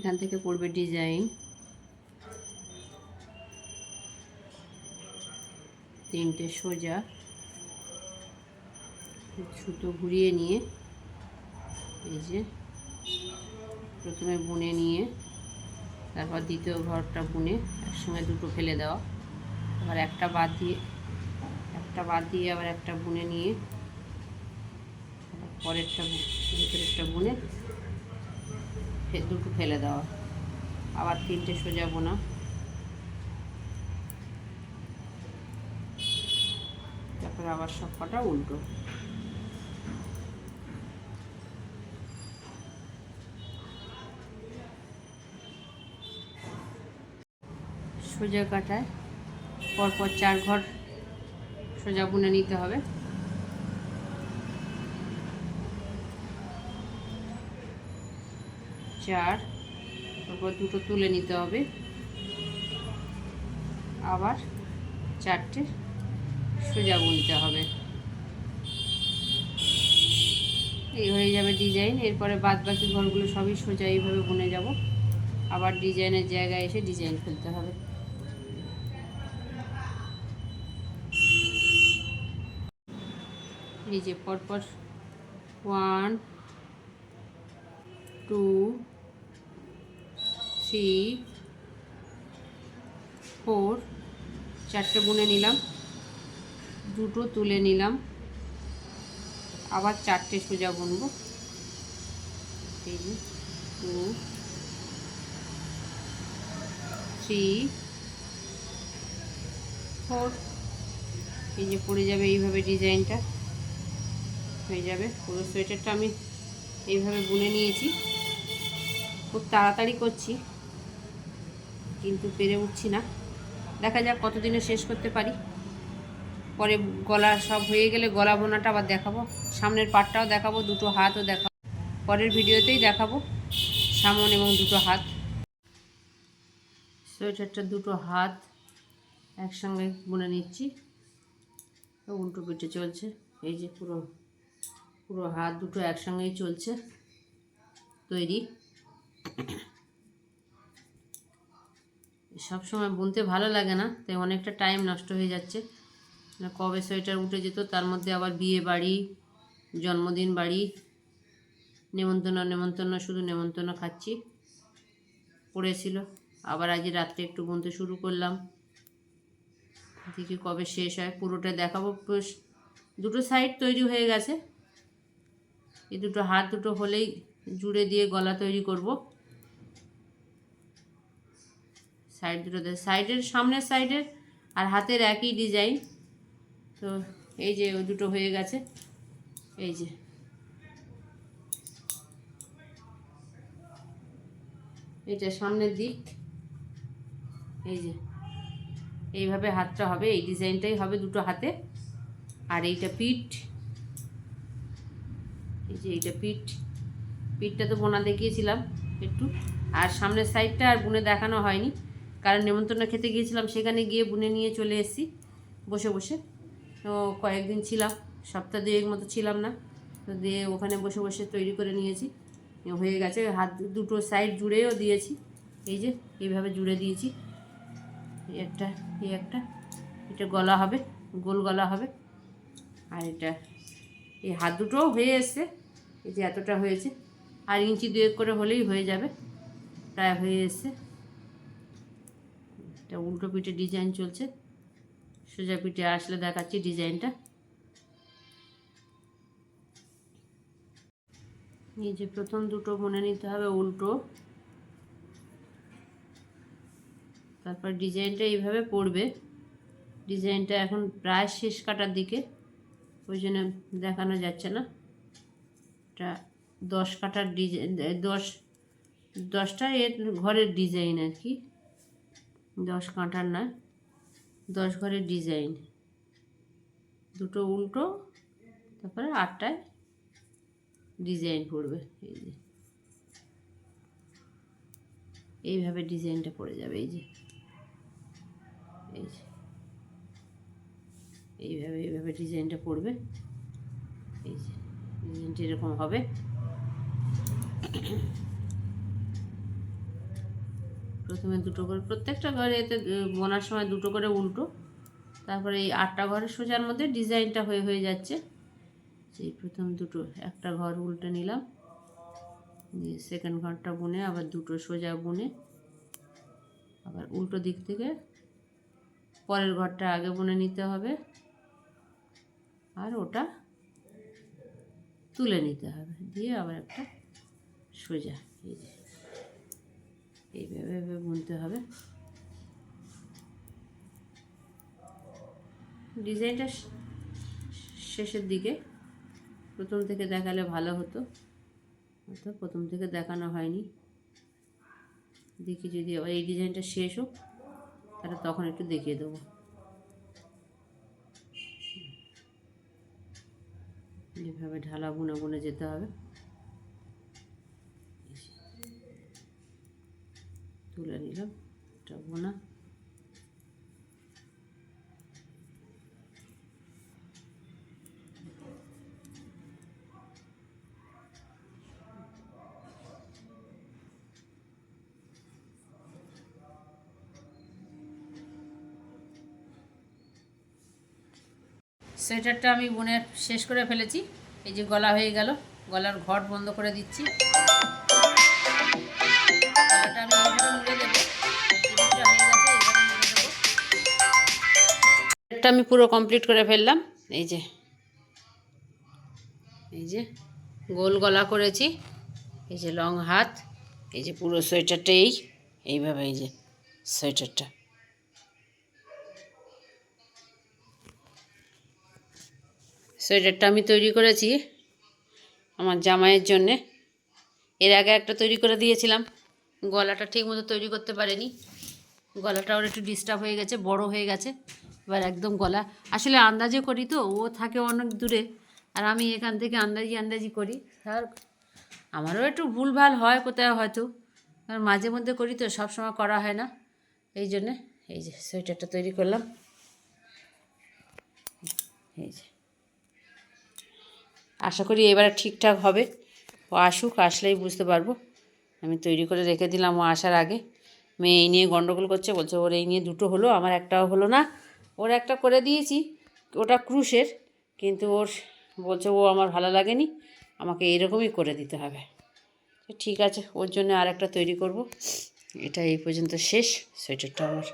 এখান থেকে পড়বে ডিজাইন। তিনটে সোজা। সুতো ঘুরিয়ে নিয়ে, এই যে, প্রথমে বুনে নিয়ে, তারপর দ্বিতীয় ঘরটা বুনে একসঙ্গে দুটো ফেলে দেওয়া। আবার একটা বাদ দিয়ে, একটা বাদ দিয়ে আবার একটা বুনে নিয়ে পরেরটা, ভিতরেরটা বুনে দুটো ফেলে দেওয়া। আবার তিনটে সোজা বোনা তারপরে আবার সব কটা উল্টো। সোজা কাটায়। পরপর চার ঘর সোজা বুনে নিতে হবে। চার, তারপর দুটো তুলে নিতে হবে। আবার চারটে সোজা বুনতে হবে। এই হয়ে যাবে ডিজাইন। এরপরে বাদ বাকি ঘরগুলো সবই সোজা এইভাবে বুনে যাব। আবার ডিজাইনের জায়গায় এসে ডিজাইন ফেলতে হবে। এই যে পরপর ওয়ান টু থ্রি ফোর চারটে বুনে নিলাম, দুটো তুলে নিলাম, আবার চারটে সোজা বুনবো এই যে টু থ্রি ফোর এই যে পড়ে যাবে এইভাবে ডিজাইনটা, হয়ে যাবে। পুরো সোয়েটারটা আমি এইভাবে বুনে নিয়েছি। খুব তাড়াতাড়ি করছি। কিন্তু পেরে উঠছি না। দেখা যাক কতদিনে শেষ করতে পারি। পরে গলা সব হয়ে গেলে গলা বোনাটা আবার দেখাবো। সামনের পাটটাও দেখাবো, দুটো হাতও দেখাবো। পরের ভিডিওতেই দেখাবো সামন এবং দুটো হাত। সোয়েটারটা দুটো হাত একসঙ্গে বুনে নিচ্ছি। উল্টো পিঠে চলছে। এই যে পুরো পুরো হাত দুটো একসঙ্গেই চলছে তৈরি। সব সময় বুনতে ভালো লাগে না, তাই অনেকটা টাইম নষ্ট হয়ে যাচ্ছে। কবে সোয়েটার উঠে যেত, তার মধ্যে আবার বিয়ে বাড়ি, জন্মদিন বাড়ি, নেমন্তন্ন নেমন্তন্ন, শুধু নেমন্তন্ন খাচ্ছি। পড়েছিল, আবার আজ রাত্রে একটু বুনতে শুরু করলাম। দেখি কবে শেষ হয়, পুরোটা দেখাবো দুটো সাইড তৈরি হয়ে গেছে। এই দুটো হাত দুটো হলেই জুড়ে দিয়ে গলা তৈরি করব। সাইড দুটো দে- সাইডের সামনের সাইডের আর হাতের একই ডিজাইন তো এই যে ওই দুটো হয়ে গেছে। এই যে। এটা সামনের দিক। এই যে। এইভাবে হাতটা হবে, এই ডিজাইনটাই হবে দুটো হাতে। আর এইটা পিঠ। এই যে এইটা পিঠ। পিঠটা তো বোনা দেখিয়েছিলাম একটু। আর সামনের সাইডটা আর বুনে দেখানো হয়নি। কারণ নেমন্তন্ন খেতে গিয়েছিলাম, সেখানে গিয়ে বুনে নিয়ে চলে এসেছি, বসে বসে। তো কয়েকদিন ছিলাম, সপ্তাহ দুয়েক মতো ছিলাম না, তো দিয়ে ওখানে বসে বসে তৈরি করে নিয়েছি। হয়ে গেছে, হাত দুটো সাইড জুড়েও দিয়েছি, এই যে এইভাবে জুড়ে দিয়েছি। একটা, এই একটা, এটা গলা হবে, গোল গলা হবে। আর এটা, এই হাত দুটোও হয়ে এসছে, এই যে এতটা হয়েছে, আর ইঞ্চি দুয়েক করে হলেই হয়ে যাবে, প্রায় হয়ে এসছে। এটা উল্টো পিঠে ডিজাইন চলছে। সোজা পিঠে আসলে দেখাচ্ছি ডিজাইনটা এই যে প্রথম দুটো মনে নিতে হবে উল্টো। তারপর ডিজাইনটা এইভাবে পড়বে। ডিজাইনটা এখন প্রায় শেষ কাটার দিকে। ওই জন্য দেখানো যাচ্ছে না। এটা দশ কাটার ডিজাইন দশ, দশটা এর ঘরের ডিজাইন আর কি। দশ কাঁটার না দশ ঘরের ডিজাইন। দুটো উল্টো, তারপরে আটটায় ডিজাইন পড়বে, এই যে। এইভাবে ডিজাইনটা পড়ে যাবে, এই যে। এই যে। এইভাবে এইভাবে ডিজাইনটা পড়বে। এই যে, ডিজাইনটা এরকম হবে। প্রথমে দুটো করে, প্রত্যেকটা ঘরে এতে বোনার সময় দুটো করে উল্টো। তারপরে এই আটটা ঘরের সোজার মধ্যে ডিজাইনটা হয়ে হয়ে যাচ্ছে। সেই প্রথম দুটো, একটা ঘর উল্টে নিলাম। দিয়ে সেকেন্ড ঘরটা বুনে আবার দুটো সোজা বুনে আবার উল্টো দিক থেকে পরের ঘরটা আগে বুনে নিতে হবে। আর ওটা তুলে নিতে হবে। দিয়ে আবার একটা সোজা, এই যে। এইভাবে বুনতে হবে। ডিজাইনটা শেষের দিকে, প্রথম থেকে দেখালে ভালো হতো। অর্থাৎ প্রথম থেকে দেখানো হয়নি। দেখি যদি এই ডিজাইনটা শেষ হোক, তাহলে তখন একটু দেখিয়ে দেবো। এইভাবে ঢালা বুনে বুনে যেতে হবে। তুলে নিলাম এটা বোনা সোয়েটারটা আমি বুনে শেষ করে ফেলেছি, এই যে গলা হয়ে গেল, গলার ঘট বন্ধ করে দিচ্ছি। সোয়েটারটা আমি পুরো কমপ্লিট করে ফেললাম। এই যে। এই যে গোল গলা করেছি। এই যে লং হাত। এই যে পুরো সোয়েটারটা এই। এইভাবে এই যে সোয়েটারটা। সোয়েটারটা আমি তৈরি করেছি আমার জামাইয়ের জন্যে। এর আগে একটা তৈরি করে দিয়েছিলাম। গলাটা ঠিক মতো তৈরি করতে পারেনি। গলাটা ওর একটু ডিস্টার্ব হয়ে গেছে, বড় হয়ে গেছে। এবার একদম গলা। আসলে আন্দাজে করি তো, ও থাকে অনেক দূরে, আর আমি এখান থেকে আন্দাজি আন্দাজি করি। আর আমারও একটু ভুলভাল হয় কোথাও হয়তো কারণ মাঝে মধ্যে করি তো সব সময় করা হয় না। এই জন্যে, এই যে সোয়েটারটা তৈরি করলাম। এই যে। আশা করি এবারে ঠিকঠাক হবে। ও আসুক, আসলেই বুঝতে পারব। আমি তৈরি করে রেখে দিলাম ও আসার আগে। মেয়ে এই নিয়ে গন্ডগোল করছে, বলছে ওর এই নিয়ে দুটো হলো, আমার একটাও হলো না। ওর একটা করে দিয়েছি, ওটা ক্রুশের, কিন্তু ওর বলছে ও আমার ভালো লাগেনি, আমাকে এরকমই করে দিতে হবে। ঠিক আছে, ওর জন্য আর একটা তৈরি করব। এটা এই পর্যন্ত শেষ, সোয়েটারটা আমার